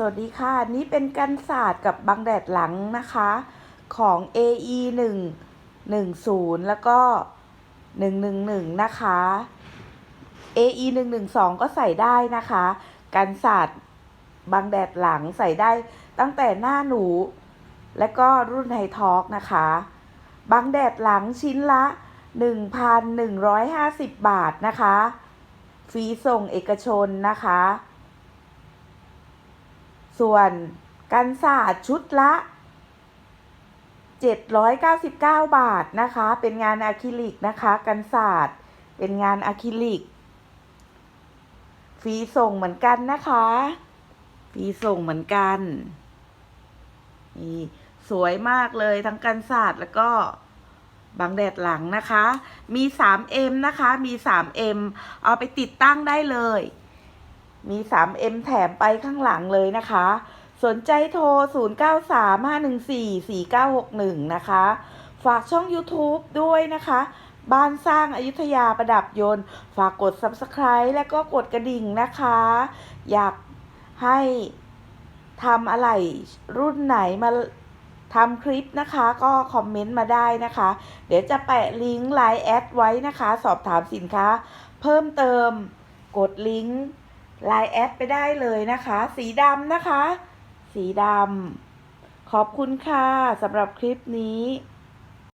สวัสดีค่ะ นี่เป็นกันศาสตร์กับบังแดดหลังนะคะ ของ AE 1 1 0 แล้วก็ 111 นะคะ AE 1 1 2 ก็ใส่ได้นะคะ กันศาสตร์บังแดดหลังใส่ได้ตั้งแต่หน้าหนู และก็รุ่นไฮทอกนะคะ บังแดดหลังชิ้นละ 1,150 บาทนะคะ ฟรีส่งเอกชนนะคะ ส่วนกันศาสตร์ชุดละ 799 บาทนะคะ เป็นงานอะคริลิกนะคะ กันศาสตร์เป็นงานอะคริลิก ฟรีส่งเหมือนกันนะคะ ฟรีส่งเหมือนกันนี่สวยมากเลยทั้งกันศาสตร์แล้วก็บังแดดหลังนะคะ มี 3M นะคะ มี 3M เอาไปติดตั้งได้เลย มี 3M แถมไปข้างหลังเลยนะคะ สนใจโทร 0935144961 นะคะ ฝากช่อง YouTube ด้วยนะคะ บ้านสร้างอายุทยาประดับยนต์ ฝากกด Subscribe และก็กดกระดิ่งนะคะ อยากให้ทำอะไรรุ่นไหนมาทำคลิปนะคะก็คอมเมนต์มาได้นะคะ เดี๋ยวจะแปะลิงก์ไลน์แอดไว้นะคะ สอบถามสินค้า เพิ่มเติมกดลิงก์ ไลน์แอดไปได้เลยนะคะ สีดำนะคะ สีดำขอบคุณค่ะสำหรับคลิปนี้